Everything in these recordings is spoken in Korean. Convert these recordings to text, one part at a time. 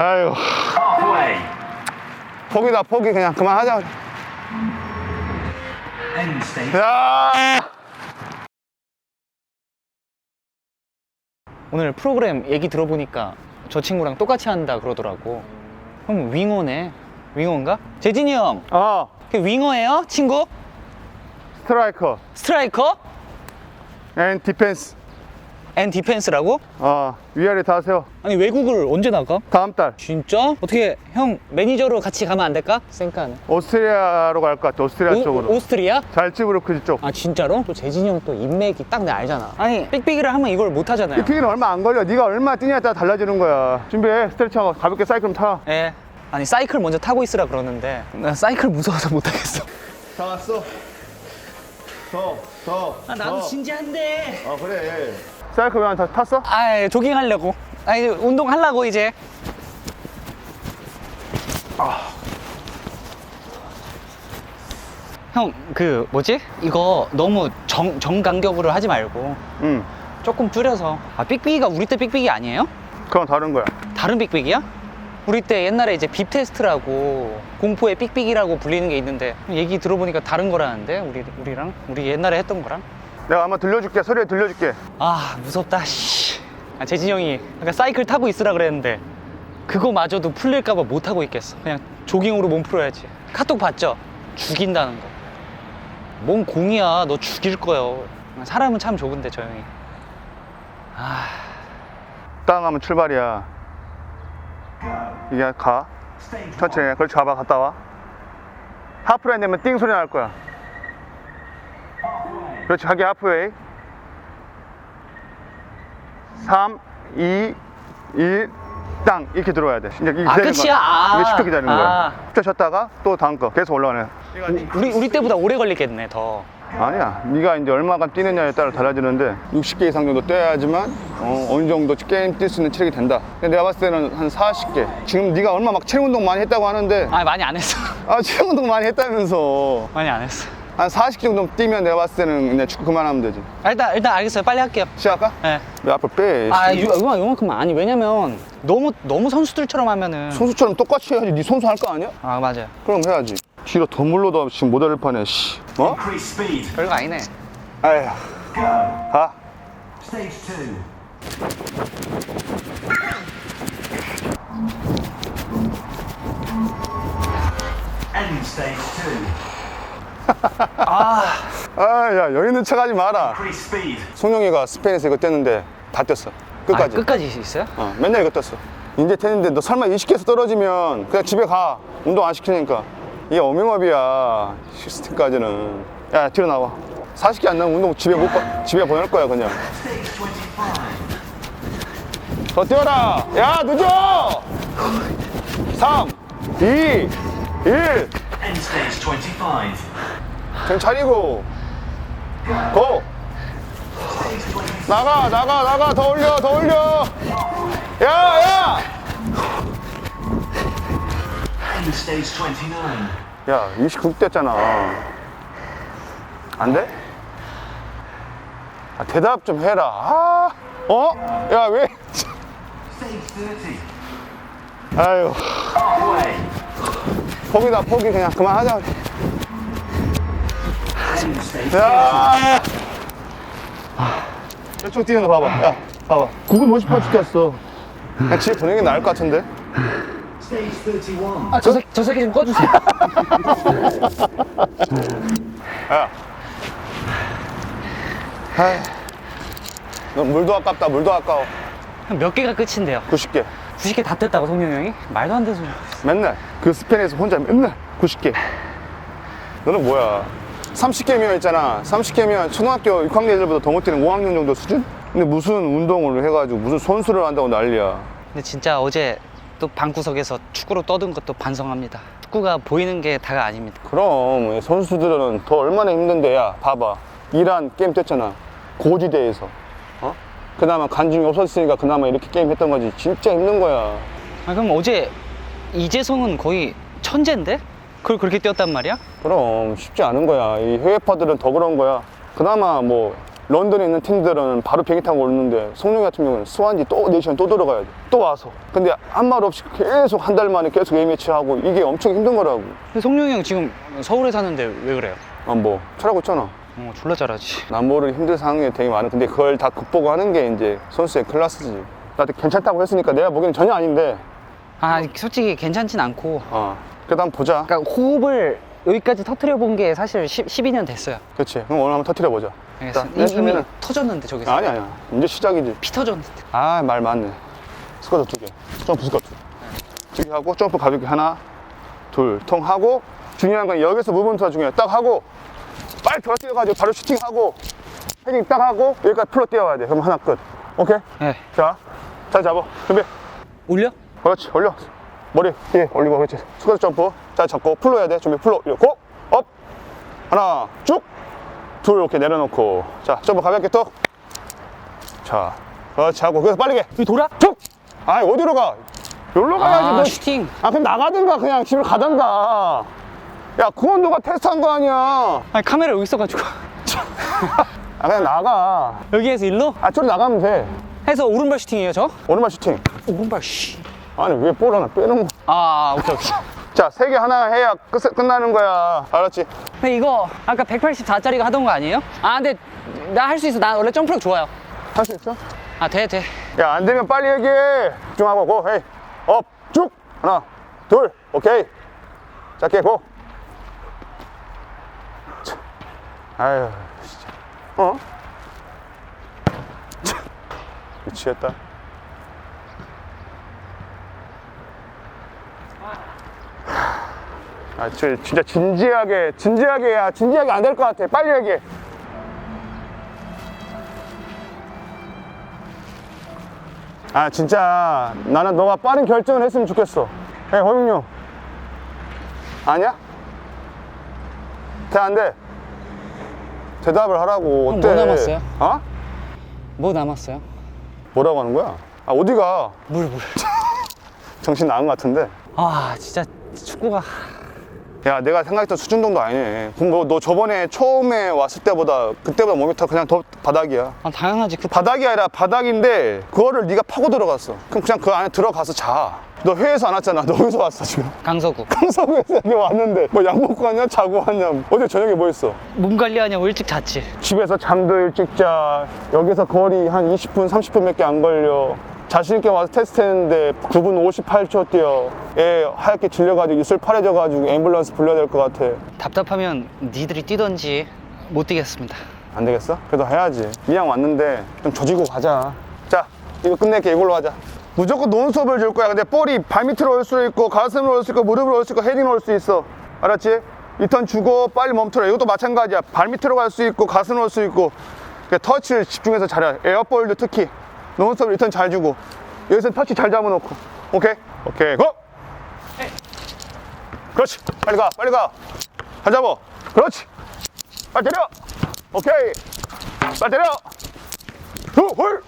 아유. 포기다 포기 그냥 그만하자. 야 오늘 프로그램 얘기 들어보니까 저 친구랑 똑같이 한다 그러더라고. 형 윙어네. 윙어인가? 재진이 형. 어, 그 윙어예요? 친구? 스트라이커 스트라이커? 앤 디펜스 앤 디펜스라고? 어, 위아래 다 세워 아니 외국을 언제 나가? 다음 달 진짜? 어떻게 형 매니저로 같이 가면 안 될까? 쌩까네. 오스트리아로 갈 것 같아 오스트리아 쪽으로 오, 스트리아 잘츠부르크 쪽 아 진짜로? 또 재진이 형 또 인맥이 딱내 알잖아. 아니 삑삑이를 하면 이걸 못 하잖아요. 픽은 얼마 안 걸려 네가 얼마 뛰냐에 따라 달라지는 거야 준비해 스트레칭하고 가볍게 사이클 타 예. 아니 사이클 먼저 타고 있으라 그러는데 나 사이클 무서워서 못 하겠어. 다 왔어 더, 더, 더. 진지한데. 어 그래 사이클 왜 안 탔어? 아 조깅 하려고. 아니 운동 하려고 이제. 형 그 뭐지? 이거 너무 정, 정간격으로 하지 말고 응 조금 줄여서 아 삑삑이가 우리 때 삑삑이 아니에요? 그건 다른 거야 다른 삑삑이야? 우리 때 옛날에 이제 빕 테스트라고 공포의 삑삑이라고 불리는 게 있는데 얘기 들어보니까 다른 거라는데 우리 우리랑 우리 옛날에 했던 거랑 내가 한번 들려줄게 소리 들려줄게. 아 무섭다 씨. 아, 재진이 형이 아까 사이클 타고 있으라 그랬는데 그거마저도 풀릴까봐 못 하고 있겠어. 그냥 조깅으로 몸 풀어야지. 카톡 봤죠? 죽인다는 거 뭔 공이야. 너 죽일 거요 사람은 참 좋은데 저 형이. 아. 땅 하면 출발이야. 이게 가? 천천히 해. 그렇지 가봐 갔다 와. 하프라인 되면 띵 소리 날 거야 그렇지 하기 하프웨이 3 2 1 땅. 이렇게 들어와야 돼. 이제 이게 아, 기다리는 끝이야? 거야. 아. 이게 10초 기다리는 거야. 아. 10초 쉬었다가 또 다음 거. 계속 올라가네. 우리 우리 때보다 오래 걸리겠네 더. 아니야. 네가 이제 얼마간 뛰느냐에 따라 달라지는데 60개 이상 정도 뛰어야지만 어, 어느 정도 게임 뛸 수 있는 체력이 된다. 근데 내가 봤을 때는 한 40개. 지금 네가 얼마 막 체력 운동 많이 했다고 하는데 아 많이 안 했어. 아 체력 운동 많이 했다면서. 많이 안 했어 한 40개 정도 뛰면 내가 봤을 때는 그냥 축구 그만하면 되지 아, 일단 일단 알겠어요 빨리 할게요 시작할까? 네. 왜 앞으로 빼 아 요, 요만 요만큼만 아니 왜냐면 너무 너무 선수들처럼 하면은 선수처럼 똑같이 해야지 네 선수 할 거 아니야? 아 맞아요 그럼 해야지 뒤로 더 물러도 지금 못할 판에 씨 어? Increase speed. 별거 아니네 아휴 Go. 가 Stage two. End stage two. 아 야 여기 있는 척 하지 마라. 송영이가 스페인에서 이거 뗐는데 다 뗐어 아, 끝까지 끝까지 있어요? 어, 맨날 이거 떴어. 이제 됐는데 너 설마 20개에서 떨어지면 그냥 집에 가. 운동 안 시키니까. 이게 어명업이야. 시스템까지는. 야, 뒤로 나와. 40개 안 나면 운동 집에 못 가, 집에 보낼 거야, 그냥. Stage 25. 더 뛰어라! 야, 늦어! 3, 2, 1. End stage 25. 정 차리고. 고! Stage 26. 나가, 나가, 나가. 더 올려, 더 올려. 야, 야! End stage 29. 야, 29대잖아. 안 돼? 아, 대답 좀 해라. 아, 어? 야, 왜? Stage 30. 아유, Halfway. 포기다, 포기. 그냥 그만하자. 야! 저쪽 뛰는 거 봐봐. 야, 봐봐. 950번 죽겠어. 그냥 집에 보내는 게 나을 것 같은데? Stage 31. 아, 저, 새, 저 새끼 좀 꺼주세요. 야. 아이, 너 물도 아깝다, 물도 아까워. 몇 개가 끝인데요? 90개. 90개 다 뗐다고, 성현 형이? 말도 안 되는 소리. 맨날 그 스페인에서 혼자 맨날 90개. 너는 뭐야? 30개면 있잖아. 30개면 초등학교 6학년 애들보다 더 못 뛰는 5학년 정도 수준? 근데 무슨 운동을 해가지고 무슨 선수를 한다고 난리야? 근데 진짜 어제 또 방구석에서 축구로 떠든 것도 반성합니다. 축구가 보이는 게 다가 아닙니다. 그럼 선수들은 더 얼마나 힘든데? 야 봐봐. 이란 게임 뛰었잖아. 고지대에서. 어? 그나마 간중이 없었으니까 그나마 이렇게 게임 했던 거지. 진짜 힘든 거야. 아, 그럼 어제 이재성은 거의 천재인데? 그걸 그렇게 뛰었단 말이야? 그럼 쉽지 않은 거야. 이 해외파들은 더 그런 거야. 그나마 뭐 런던에 있는 팀들은 바로 비행기 타고 오는데 성룡이 같은 경우는 스완지 또 4시간 또 들어가야 돼. 또 와서. 근데 아무 말 없이 계속 한 달 만에 계속 A매치 하고 이게 엄청 힘든 거라고. 근데 송룡이 형 지금 서울에 사는데 왜 그래요? 아, 뭐. 잘하고 있잖아. 어, 졸라 잘하지. 남모르는 힘든 상황이 되게 많아. 근데 그걸 다 극복하는 게 이제 선수의 클래스지. 나한테 괜찮다고 했으니까 내가 보기엔 전혀 아닌데. 아, 솔직히 괜찮진 않고. 어. 그래도 한번 보자. 그러니까 호흡을 여기까지 터트려 본 게 사실 10, 12년 됐어요. 그렇지. 그럼 오늘 한번 터트려 보자. 알겠습니다. 자, 이미 터졌는데 저기서. 아니 아니야. 이제 시작이지. 피 터졌는데. 아, 말 맞네. 스쿼트 두 개. 점프 스쿼트. 두 개 하고, 점프 가볍게 하나, 둘, 통 하고, 중요한 건 여기서 무브먼트가 중요해. 딱 하고, 빨리 들어 뛰어가지고 바로 슈팅하고, 헤딩 딱 하고, 여기까지 풀어 뛰어와야 돼. 그럼 하나 끝. 오케이? 네. 자, 잘 잡아. 준비. 올려? 그렇지. 올려. 머리 뒤에 올리고, 그렇지. 스쿼트 점프. 잘 잡고, 풀로 해야 돼. 준비, 풀로. 올리고, 업. 하나, 쭉. 둘, 이렇게 내려놓고. 자, 점프 가볍게 또. 자, 그렇지. 하고, 그래서 빠르게. 여기 돌아? 툭! 아이, 어디로 가? 여기로 가야지. 아, 너. 슈팅. 아, 그럼 나가든가, 그냥 집에 가든가. 야, 그건 누가 테스트한 거 아니야. 아니, 카메라 여기 있어가지고. 아, 그냥 나가. 여기에서 일로? 아, 저리 나가면 돼. 해서 오른발 슈팅이에요, 저? 오른발 슈팅. 오른발, 씨. 아니, 왜 볼 하나 빼는 거. 아, 오케이, 오케이. 자, 세 개 하나 해야 끝, 끝나는 거야. 알았지? 근데 이거 아까 184짜리가 하던 거 아니에요? 아, 근데 나 할 수 있어. 나 원래 점프력 좋아요. 할 수 있어? 아, 돼, 돼. 야, 안 되면 빨리 얘기해. 집중하고, 고, 헤이. 업, 쭉. 하나, 둘, 오케이. 짧게, 고. 참. 아유, 진짜. 어? 참. 미치겠다. 아, 저 진짜 진지하게, 진지하게, 야, 진지하게 안 될 것 같아. 빨리 얘기해. 아 진짜 나는 너가 빠른 결정을 했으면 좋겠어 에 허민용 아니야? 돼 안 돼 대답을 하라고 형, 어때 뭐 남았어요? 어? 뭐 남았어요? 뭐라고 하는 거야? 아 어디가 물, 물. 정신 나간 것 같은데 아, 진짜 축구가. 야 내가 생각했던 수준 정도 아니네. 그럼 뭐, 너 저번에 처음에 왔을 때보다 그때보다 몸이 더 그냥 더 바닥이야. 아, 당연하지. 그 바닥이 아니라 바닥인데 그거를 네가 파고 들어갔어. 그럼 그냥 그 안에 들어가서 자너 회에서 안 왔잖아. 너 어디서 왔어 지금. 강서구. 강서구에서 여기 왔는데 뭐 약 먹고 왔냐? 자고 왔냐? 어제 저녁에 뭐 했어? 몸 관리하냐고 일찍 잤지. 집에서 잠도 일찍 자. 여기서 거리 한 20분 30분밖에 안 걸려 자신 있게 와서 테스트 했는데 9분 58초 뛰어. 애 하얗게 질려가지고 입술 파래져가지고 앰뷸런스 불러야 될 것 같아. 답답하면 니들이 뛰던지 못 뛰겠습니다. 안 되겠어? 그래도 해야지. 이왕 왔는데 좀 조지고 가자. 자 이거 끝낼게. 이걸로 하자. 무조건 논스톱을 줄 거야. 근데 볼이 발밑으로 올수 있고 가슴으로 올 수 있고 무릎으로 올 수 있고 헤딩으로 올 수 있어. 알았지? 이턴 주고 빨리 멈춰라. 이것도 마찬가지야. 발밑으로 갈 수 있고 가슴으로 올 수 있고. 그러니까 터치를 집중해서 잘해 에어볼도 특히 논스톱 리턴 잘 주고 여기서 터치 잘 잡아놓고. 오케이? 오케이 고! 그렇지. 빨리 가 빨리 가잘 잡아. 그렇지. 빨리 때려. 오케이. 빨리 때려. 후홀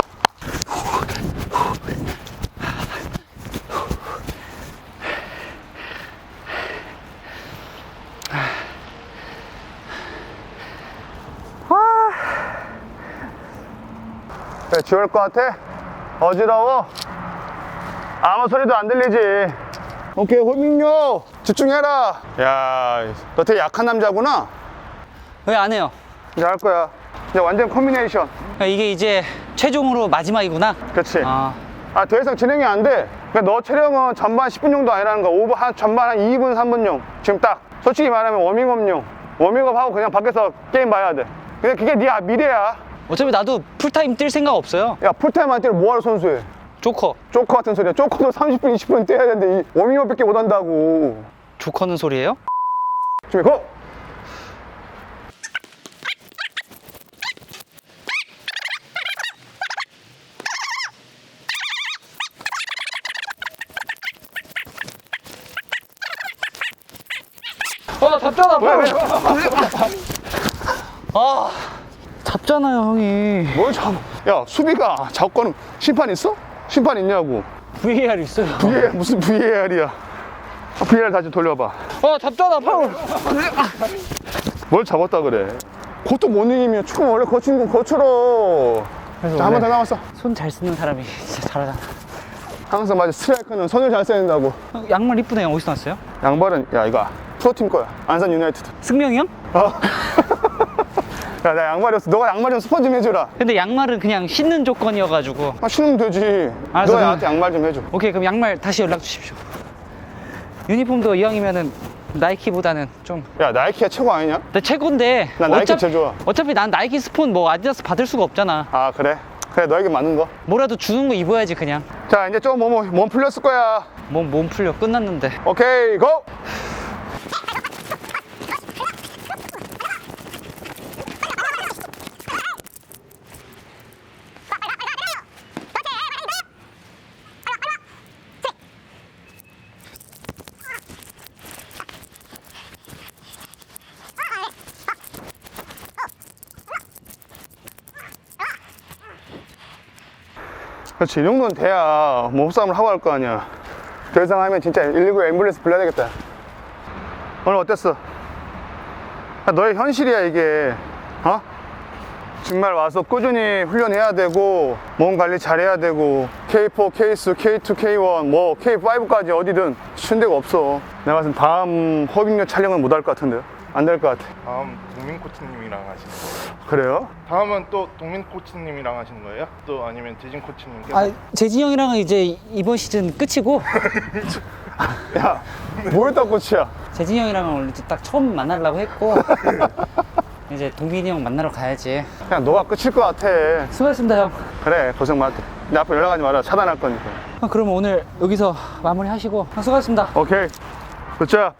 지울 것 같아? 어지러워? 아무 소리도 안 들리지 오케이 호민요 집중해라 야너 되게 약한 남자구나 왜 안 해요? 이제 할 거야. 이제 완전 콤비네이션. 그러니까 이게 이제 최종으로 마지막이구나. 그렇지. 아, 아, 더 이상 진행이 안 돼. 그러니까 너 체력은 전반 10분 정도 아니라는 거야. 오버 한 전반 한 2분, 3분용. 지금 딱. 솔직히 말하면 워밍업용. 워밍업 하고 그냥 밖에서 게임 봐야 돼. 근데 그게 네 미래야. 어차피 나도 풀타임 뛸 생각 없어요. 야, 풀타임 할 때는 뭐하러 선수해? 조커. 쪼커 같은 소리야. 쪼커도 30분, 20분 뛰어야 되는데 이 워밍업밖에 못 한다고. 조커는 소리예요? 준비, 고! 어, 왜, 왜? 아, 잡잖아요, 형이. 뭘 잡아. 야, 수비가 잡고는 심판 있어? 심판 있냐고. VAR 있어요. VAR, 무슨 VAR이야. VAR 다시 돌려봐. 어, 잡잖아, 파울. 뭘 잡았다 그래? 그것도 못 이기면 축구 원래 거친 건 거칠어. 그래서 자, 한 번 더 남았어. 손 잘 쓰는 사람이 진짜 잘하잖아. 항상 맞아. 스트라이커는 손을 잘 써야 된다고. 어, 양말 이쁘네요. 어디서 났어요? 양발은, 야, 이거 프로팀 거야. 안산 유나이티드. 승명이 형? 어. 야, 나 양말이 없어. 너가 양말 좀 스폰 좀 해줘라. 근데 양말은 그냥 신는 조건이어가지고. 아, 신으면 되지. 알았어, 너가 그럼. 나한테 양말 좀 해줘. 오케이, 그럼 양말 다시 연락 주십시오. 유니폼도 이왕이면은 나이키보다는 좀. 야, 나이키가 최고 아니냐? 내 최고인데. 난 나이키 제일 좋아. 어차피 난 나이키 스폰 뭐 아디다스 받을 수가 없잖아. 아, 그래? 그래, 너에게 맞는 거. 뭐라도 주는 거 입어야지 그냥. 자, 이제 좀 몸, 몸 풀렸을 거야. 몸, 몸 풀려 끝났는데. 오케이, 고! 그렇지, 이 정도는 돼야 몸싸움을 하고 할 거 아니야. 더 이상 하면 진짜 119 앰뷸런스 불러야 되겠다. 오늘 어땠어? 아, 너의 현실이야, 이게. 어? 정말 와서 꾸준히 훈련해야 되고, 몸 관리 잘해야 되고, K4, K2, K2, K1, 뭐, K5까지 어디든 쉬운 데가 없어. 내가 봤을 때 다음 허빙료 촬영은 못 할 것 같은데요? 안 될 것 같아. 다음 동민 코치님이랑 하시는 거예요? 그래요? 다음은 또 동민 코치님이랑 하시는 거예요? 또 아니면 재진 코치님께서? 아, 재진이 형이랑은 이제 이번 시즌 끝이고, 야, 뭐였다, 꽃이야? 재진이 형이랑은 원래 딱 처음 만나려고 했고, 이제 동민이 형 만나러 가야지. 그냥 너가 끝일 것 같아. 수고하셨습니다, 형. 그래, 고생 많았다. 내 앞으로 연락하지 마라. 차단할 거니까. 아, 그럼 오늘 여기서 마무리 하시고, 아, 수고하셨습니다. 오케이. 굿자.